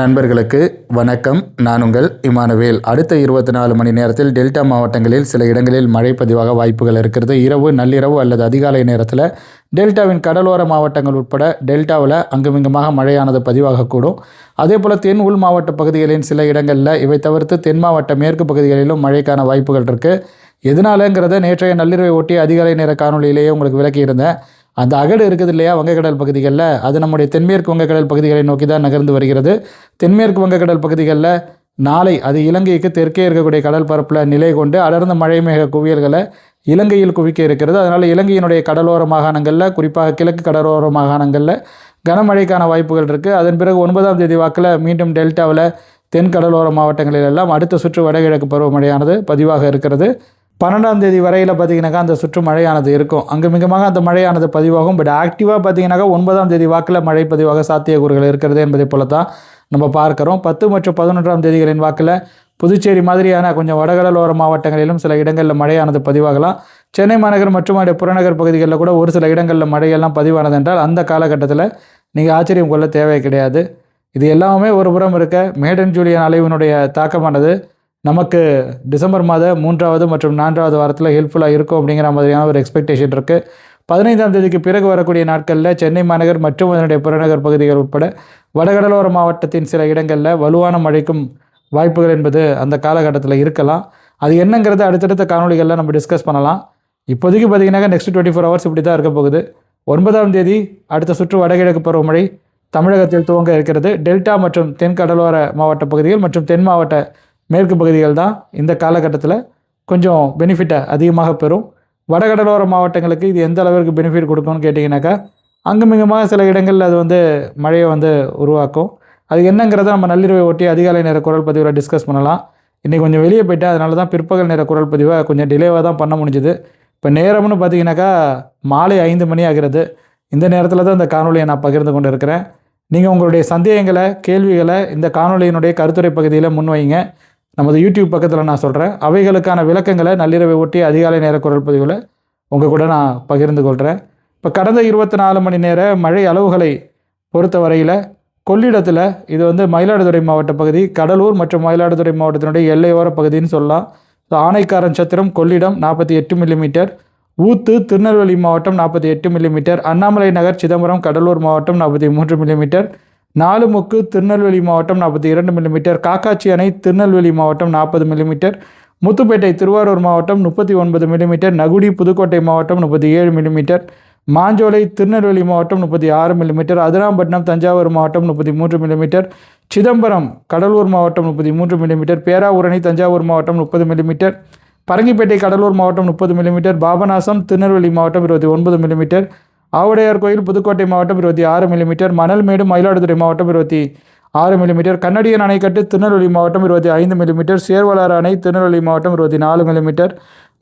நண்பர்களுக்கு வணக்கம். நான் உங்கள் இமானுவேல். அடுத்த இருபத்தி நாலு மணி நேரத்தில் டெல்டா மாவட்டங்களில் சில இடங்களில் மழை பதிவாக வாய்ப்புகள் இருக்கிறது. இரவு நள்ளிரவு அல்லது அதிகாலை நேரத்தில் டெல்டாவின் கடலோர மாவட்டங்கள் உட்பட டெல்டாவில் அங்குமிங்குமாக மழையானது பதிவாகக்கூடும். அதே போல் தென் உள் மாவட்ட பகுதிகளின் சில இடங்களில் இவை தவிர்த்து தென் மாவட்ட மேற்கு பகுதிகளிலும் மழைக்கான வாய்ப்புகள் இருக்குது எதனாலங்கிறத நேற்றைய நள்ளிரவை ஒட்டி அதிகாலை நேர காணொலியிலேயே உங்களுக்கு விளக்கியிருந்தேன். அந்த அகடு இருக்குது இல்லையா வங்கக்கடல் பகுதிகளில்? அது நம்முடைய தென்மேற்கு வங்கக்கடல் பகுதிகளை நோக்கி தான் நகர்ந்து வருகிறது. தென்மேற்கு வங்கக்கடல் பகுதிகளில் நாளை அது இலங்கைக்கு தெற்கே இருக்கக்கூடிய கடல் பரப்பில் நிலை கொண்டு அடர்ந்த மழை மேக குவியல்களை இலங்கையில் குவிக்க இருக்கிறது. அதனால் இலங்கையினுடைய கடலோர மாகாணங்களில் குறிப்பாக கிழக்கு கடலோர மாகாணங்களில் கனமழைக்கான வாய்ப்புகள் இருக்குது. அதன் பிறகு ஒன்பதாம் தேதி வாக்கில் மீண்டும் டெல்டாவில் தென் கடலோர மாவட்டங்களில் எல்லாம் அடுத்த சுற்று வடகிழக்கு பருவமழையானது பதிவாக இருக்கிறது. பன்னெண்டாம் தேதி வரையில் பார்த்தீங்கன்னாக்கா அந்த சுற்று மழையானது இருக்கும். அங்கு மிகமாக அந்த மழையானது பதிவாகும். பட் ஆக்டிவாக பார்த்தீங்கன்னாக்கா ஒன்பதாம் தேதி வாக்கில் மழை பதிவாக சாத்தியக்கூறுகள் இருக்கிறது என்பதை போல தான் நம்ம பார்க்குறோம். பத்து மற்றும் பதினொன்றாம் தேதிகளின் வாக்கில் புதுச்சேரி மாதிரியான கொஞ்சம் வடகடலோர மாவட்டங்களிலும் சில இடங்களில் மழையானது பதிவாகலாம். சென்னை மாநகர் மற்றும் அதே புறநகர் பகுதிகளில் கூட ஒரு சில இடங்களில் மழையெல்லாம் பதிவானது என்றால் அந்த காலகட்டத்தில் நீங்கள் ஆச்சரியம் கொள்ள தேவை கிடையாது. இது எல்லாமே ஒரு புறம் இருக்க மேடன் ஜூலியன் அலைவினுடைய தாக்கமானது. நமக்கு டிசம்பர் மாத மூன்றாவது மற்றும் நான்காவது வாரத்தில் ஹெல்ப்ஃபுல்லாக இருக்கும் அப்படிங்கிற மாதிரியான ஒரு எக்ஸ்பெக்டேஷன் இருக்குது பதினைந்தாம் தேதிக்கு பிறகு வரக்கூடிய நாட்களில் சென்னை மாநகர் மற்றும் அதனுடைய புறநகர் பகுதிகள் உட்பட வடகடலோர மாவட்டத்தின் சில இடங்களில் வலுவான மழைக்கும் வாய்ப்புகள் என்பது அந்த காலகட்டத்தில் இருக்கலாம். அது என்னங்கிறத அடுத்தடுத்த காணொலிகளில் நம்ம டிஸ்கஸ் பண்ணலாம். இப்போதைக்கு பார்த்தீங்கன்னா நெக்ஸ்ட் டுவெண்ட்டி ஃபோர் ஹவர்ஸ் இப்படி தான் இருக்க போகுது. ஒன்பதாம் தேதி அடுத்த சுற்று வடகிழக்கு பருவமழை தமிழகத்தில் துவங்க இருக்கிறது. டெல்டா மற்றும் தென் கடலோர மாவட்ட பகுதிகள் மற்றும் தென் மாவட்ட மேற்கு பகுதிகள் தான் இந்த காலகட்டத்தில் கொஞ்சம் பெனிஃபிட்டை அதிகமாக பெறும். வடகடலோர மாவட்டங்களுக்கு இது எந்த அளவிற்கு பெனிஃபிட் கொடுக்கும்னு கேட்டிங்கனாக்கா அங்குமிங்குமாக சில இடங்களில் அது வந்து மழையை வந்து உருவாக்கும். அது என்னங்கிறத நம்ம நள்ளிரவை ஒட்டி அதிகாலை நேர குரல் பதிவில் டிஸ்கஸ் பண்ணலாம். இன்றைக்கி கொஞ்சம் வெளியே போயிட்டேன் அதனால தான் பிற்பகல் நேர குரல் பதிவை கொஞ்சம் டிலேவாக தான் பண்ண முடிஞ்சுது. இப்போ நேரம்னு பார்த்தீங்கன்னாக்கா மாலை ஐந்து மணி ஆகிறது. இந்த நேரத்தில் தான் இந்த காணொலியை நான் பகிர்ந்து கொண்டு இருக்கிறேன். நீங்கள் உங்களுடைய சந்தேகங்களை கேள்விகளை இந்த காணொலியினுடைய கருத்துரை பகுதியில் முன்வைங்க. நமது யூடியூப் பக்கத்தில் நான் சொல்கிறேன் அவைகளுக்கான விளக்கங்களை நள்ளிரவை ஒட்டி அதிகாலை நேர குரல் பதிவில் உங்கள் கூட நான் பகிர்ந்து கொள்கிறேன் இப்போ கடந்த இருபத்தி நாலு மணி நேர மழை அளவுகளை பொறுத்த வரையில் கொள்ளிடத்தில் இது வந்து மயிலாடுதுறை மாவட்ட பகுதி கடலூர் மற்றும் மயிலாடுதுறை மாவட்டத்தினுடைய எல்லையோர பகுதின்னு சொல்லலாம். ஆனைக்காரன் சத்திரம் கொள்ளிடம் நாற்பத்தி எட்டு மில்லிமீட்டர் ஊத்து திருநெல்வேலி மாவட்டம் நாற்பத்தி எட்டு மில்லிமீட்டர் அண்ணாமலை நகர் சிதம்பரம் கடலூர் மாவட்டம் நாற்பத்தி மூன்று மில்லிமீட்டர் நாலுமுக்கு திருநெல்வேலி மாவட்டம் நாற்பத்தி இரண்டு மில்லிமீட்டர் காக்காட்சி அணை திருநெல்வேலி மாவட்டம் நாற்பது மில்லிமீட்டர் முத்துப்பேட்டை திருவாரூர் மாவட்டம் முப்பத்தி ஒன்பது மில்லிமீட்டர் நகுடி புதுக்கோட்டை மாவட்டம் முப்பத்தி ஏழு மில்லிமீட்டர் மாஞ்சோலை திருநெல்வேலி மாவட்டம் முப்பத்தி ஆறு மில்லிமீட்டர் அதிராம்பட்டினம் தஞ்சாவூர் மாவட்டம் முப்பத்தி மூன்று மில்லிமீட்டர் சிதம்பரம் கடலூர் மாவட்டம் முப்பத்தி மூன்று மில்லிமீட்டர் பேராவூரணி தஞ்சாவூர் மாவட்டம் முப்பது மில்லிமீட்டர் பரங்கிப்பேட்டை கடலூர் மாவட்டம் முப்பது மில்லிமீட்டர் பாபநாசம் திருநெல்வேலி மாவட்டம் இருபத்தி ஒன்பது மில்லிமீட்டர் ஆவுடையார் கோயில் புதுக்கோட்டை மாவட்டம் இருபத்தி ஆறு மில்லிமீட்டர் மணல்மேடு மயிலாடுதுறை மாவட்டம் இருபத்தி ஆறு மில்லிமீட்டர் கன்னடியன் அணைக்கட்டு திருநெல்வேலி மாவட்டம் இருபத்தி ஐந்து மில்லிமீட்டர் சேர்வலாறு அணை திருநெல்வேலி மாவட்டம் இருபத்தி நாலு மில்லிமீட்டர்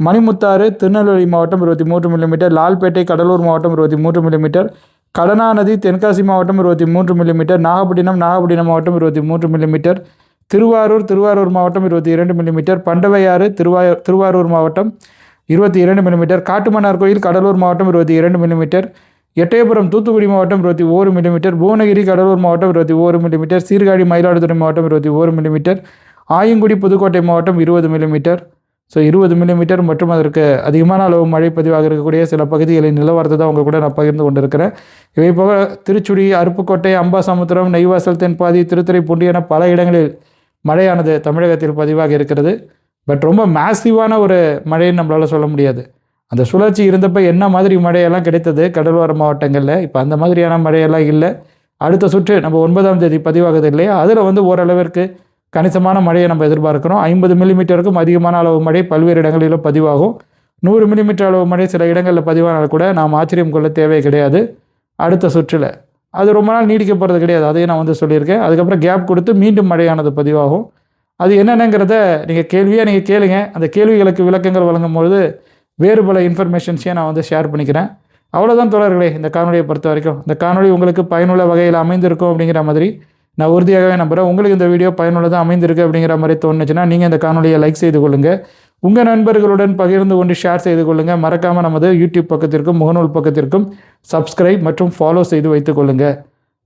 மணிமுத்தாறு திருநெல்வேலி மாவட்டம் இருபத்தி மூன்று மில்லிமீட்டர் லால்பேட்டை கடலூர் மாவட்டம் இருபத்தி மூன்று மில்லிமீட்டர் கடனாநதி தென்காசி மாவட்டம் இருபத்தி மூன்று மில்லிமீட்டர் நாகப்பட்டினம் நாகப்பட்டினம் மாவட்டம் இருபத்தி மூன்று மில்லிமீட்டர் திருவாரூர் திருவாரூர் மாவட்டம் இருபத்தி இரண்டு மில்லிமீட்டர் பண்டவையாறு திருவாயூர் திருவாரூர் மாவட்டம் இருபத்தி இரண்டு மில்லிமீட்டர் காட்டுமன்னார் கோயில் கடலூர் மாவட்டம் இருபத்தி இரண்டு மில்லிமீட்டர் எட்டயபுரம் தூத்துக்குடி மாவட்டம் இருபத்தி ஓரு மில்லிமீட்டர் புவனகிரி கடலூர் மாவட்டம் இருபத்தி ஓரு மில்லிமீட்டர் சீர்காழி மயிலாடுதுறை மாவட்டம் இருபத்தி ஓரு மில்லிமீட்டர் ஆயங்குடி புதுக்கோட்டை மாவட்டம் இருபது மில்லிமீட்டர் ஸோ இருபது மில்லிமீட்டர் மற்றும் அதற்கு அதிகமான அளவு மழை பதிவாக இருக்கக்கூடிய சில பகுதிகளின் நிலவரத்தை தான் உங்கள் கூட நான் பகிர்ந்து கொண்டிருக்கிறேன். இவை போக திருச்சுடி அருப்புக்கோட்டை அம்பாசமுத்திரம் நெய்வாசல் தென்பாதி திருத்துறைப்பூண்டி என பல இடங்களில் மழையானது தமிழகத்தில் பதிவாக இருக்கிறது. பட் ரொம்ப மேசிவான ஒரு மழைன்னு நம்மளால் சொல்ல முடியாது. அந்த சுழற்சி இருந்தப்போ என்ன மாதிரி மழையெல்லாம் கிடைத்தது? கடலோர மாவட்டங்களில். இப்போ அந்த மாதிரியான மழையெல்லாம் இல்லை. அடுத்த சுற்று நம்ம ஒன்பதாம் தேதி பதிவாகுது இல்லையா? அதில் வந்து ஓரளவிற்கு கணிசமான மழையை நம்ம எதிர்பார்க்கிறோம். ஐம்பது மில்லிமீட்டருக்கும் அதிகமான அளவு மழை பல்வேறு இடங்களிலும் பதிவாகும். நூறு மில்லிமீட்டர் அளவு மழை சில இடங்களில் பதிவானால் கூட நாம் ஆச்சரியம் கொள்ள தேவை கிடையாது. அடுத்த சுற்றில். அது ரொம்ப நாள் நீடிக்க போகிறது கிடையாது. அதையும் நான் வந்து சொல்லியிருக்கேன். அதுக்கப்புறம் கேப் கொடுத்து மீண்டும் மழையானது பதிவாகும். அது என்னென்னங்கிறத நீங்கள் கேள்வியாக நீங்கள் கேளுங்க. அந்த கேள்விகளுக்கு விளக்கங்கள் வழங்கும் பொழுது வேறு பல இன்ஃபர்மேஷன்ஸையும் நான் வந்து ஷேர் பண்ணிக்கிறேன். அவ்வளோதான் தோழர்களே இந்த காணொலியை பொறுத்த வரைக்கும். இந்த காணொலி உங்களுக்கு பயனுள்ள வகையில் அமைந்திருக்கும் அப்படிங்கிற மாதிரி நான் உறுதியாகவே நம்புகிறேன் உங்களுக்கு இந்த வீடியோ பயனுள்ளதாக அமைந்திருக்கு அப்படிங்கிற மாதிரி தோணுச்சுன்னா நீங்கள் இந்த காணொலியை லைக் செய்து கொள்ளுங்கள் உங்கள் நண்பர்களுடன் பகிர்ந்து கொண்டு ஷேர் செய்து கொள்ளுங்கள் மறக்காமல் நமது யூடியூப் பக்கத்திற்கும் முகநூல் பக்கத்திற்கும் சப்ஸ்கிரைப் மற்றும் ஃபாலோ செய்து வைத்துக் கொள்ளுங்கள்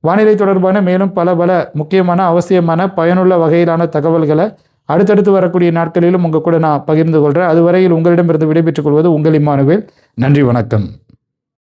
வானிலை தொடர்பான மேலும் பல பல முக்கியமான அவசியமான பயனுள்ள வகையிலான தகவல்களை அடுத்தடுத்து வரக்கூடிய நாட்களிலும் உங்கள் கூட நான் பகிர்ந்து கொள்கிறேன் அதுவரையில் உங்களிடமிருந்து விடைபெற்றுக் கொள்வது உங்கள் இம்மானுவேல். நன்றி வணக்கம்.